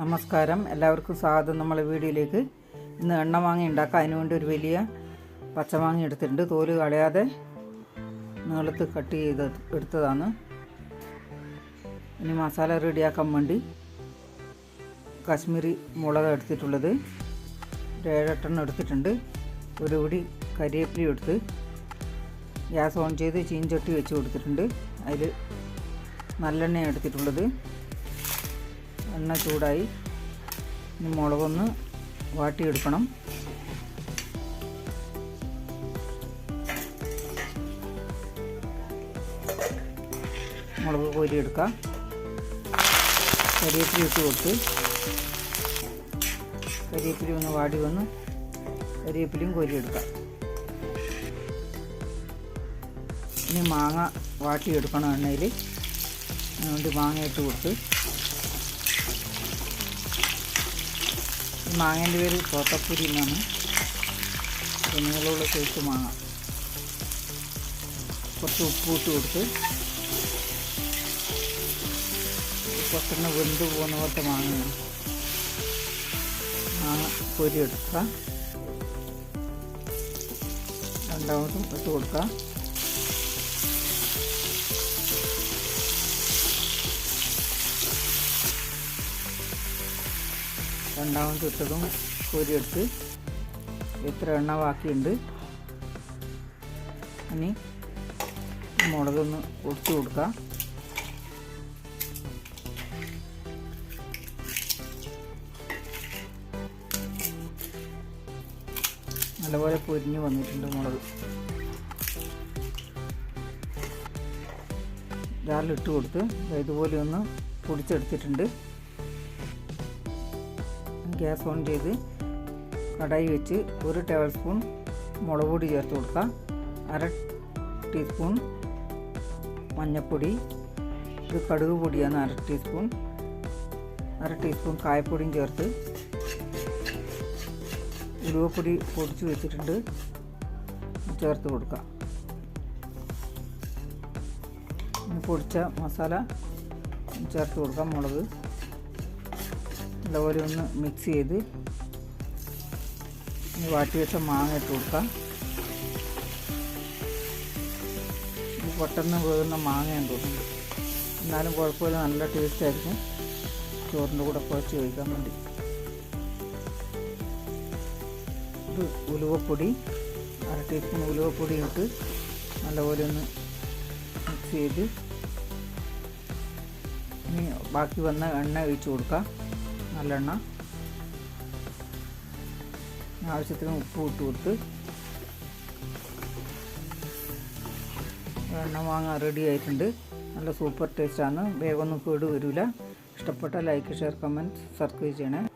നമസ്കാരം. എല്ലാവർക്കും സ്വാഗതം. നമ്മളെ വീഡിയോയിലേക്ക് ഇന്ന് എണ്ണ മാങ്ങ ഉണ്ടാക്കാം അതിനുവേണ്ടി ഒരു വലിയ പച്ചമാങ്ങ എടുത്തിട്ടുണ്ട്. തോൽ കളയാതെ നീളത്ത് കട്ട് ചെയ്ത് എടുത്തതാണ്. ഇനി മസാല റെഡിയാക്കാൻ വേണ്ടി കാശ്മീരി മുളക് എടുത്തിട്ടുള്ളത്. ഏഴെട്ടെണ്ണം എടുത്തിട്ടുണ്ട്. ഒരു പിടി കരിവേപ്പിലി എടുത്ത് ഗ്യാസ് ഓൺ ചെയ്ത് ചീഞ്ചട്ടി വെച്ച് കൊടുത്തിട്ടുണ്ട്. അതിൽ നല്ലെണ്ണ എടുത്തിട്ടുള്ളത്. എണ്ണ ചൂടായി ഇനി മുളകൊന്ന് വാട്ടിയെടുക്കണം. മുളക് കോരിയെടുക്കാം. കരിയേപ്പിലി ഇട്ട് കൊടുത്ത്. കരിയേപ്പിലി ഒന്ന് വാടി വന്ന് കരിയേപ്പിലിയും കോരി എടുക്കാം ഇനി മാങ്ങ വാട്ടിയെടുക്കണം എണ്ണയിൽ അതുകൊണ്ട് മാങ്ങ ഇട്ട് കൊടുത്ത് ഈ മാങ്ങേന്റെ പേര് തോത്തപ്പൂരി എന്നാണ് നീളമുള്ള സൈസ് മാങ്ങ. കുറച്ച് ഉപ്പ് ഇട്ട് കൊടുത്ത് പെട്ടെന്ന് വെന്ത് പോകുന്ന പോലത്തെ മാങ്ങയാണ്. മാങ്ങ പൊരി എടുക്കുക രണ്ടാമതും ഇട്ട് കൊടുക്കുക. രണ്ടാമത് ഇട്ടതും കോരിയെടുത്ത് എത്ര എണ്ണ ബാക്കിയുണ്ട്? ഇനി മുളകൊന്ന് ഒട്ടി കൊടുക്കാം. നല്ലപോലെ പൊരിഞ്ഞ് വന്നിട്ടുണ്ട് മുളക്. ജാറിലിട്ട് കൊടുത്ത് ഇതുപോലെ ഒന്ന് പൊടിച്ചെടുത്തിട്ടുണ്ട്. ഗ്യാസ് ഓൺ ചെയ്ത് കടായി വെച്ച് ഒരു ടേബിൾ സ്പൂൺ മുളക് പൊടി ചേർത്ത് കൊടുക്കുക. അര ടീസ്പൂൺ മഞ്ഞൾപ്പൊടി. ഇത് കടുക് പൊടിയാണ് അര ടീസ്പൂൺ. അര ടീസ്പൂൺ കായപ്പൊടിയും ചേർത്ത് ഉലുവപ്പൊടി പൊടിച്ച് വെച്ചിട്ടുണ്ട്. ചേർത്ത് കൊടുക്കുക. പൊടിച്ച മസാല ചേർത്ത് കൊടുക്കാം മുളക്. നല്ലപോലെ ഒന്ന് മിക്സ് ചെയ്ത് വാട്ടി വെച്ച മാങ്ങ ഇട്ട് കൊടുക്കാം. പെട്ടെന്ന് വേകുന്ന മാങ്ങയാണ് തോന്നുന്നുണ്ട് എന്നാലും കുഴപ്പമില്ല നല്ല ടേസ്റ്റ് ആയിരിക്കും. ചോറിന്റെ കൂടെ കുഴച്ച് കഴിക്കാൻ വേണ്ടി. ഇത് ഉലുവപ്പൊടി അര ടീസ്പൂൺ ഉലുവപ്പൊടി ഇട്ട് നല്ലപോലെ ഒന്ന് മിക്സ് ചെയ്ത് ഇനി ബാക്കി വന്ന എണ്ണ ഒഴിച്ച് കൊടുക്കാം. നല്ലെണ്ണ. ആവശ്യത്തിന് ഉപ്പ് ഇട്ട് കൊടുത്ത്. എണ്ണ മാങ്ങ റെഡി ആയിട്ടുണ്ട്. നല്ല സൂപ്പർ ടേസ്റ്റാണ് വേഗമൊന്നും കേട് വരില്ല ഇഷ്ടപ്പെട്ട ലൈക്ക് ഷെയർ കമന്റ് സബ്സ്ക്രൈബ് ചെയ്യണേ.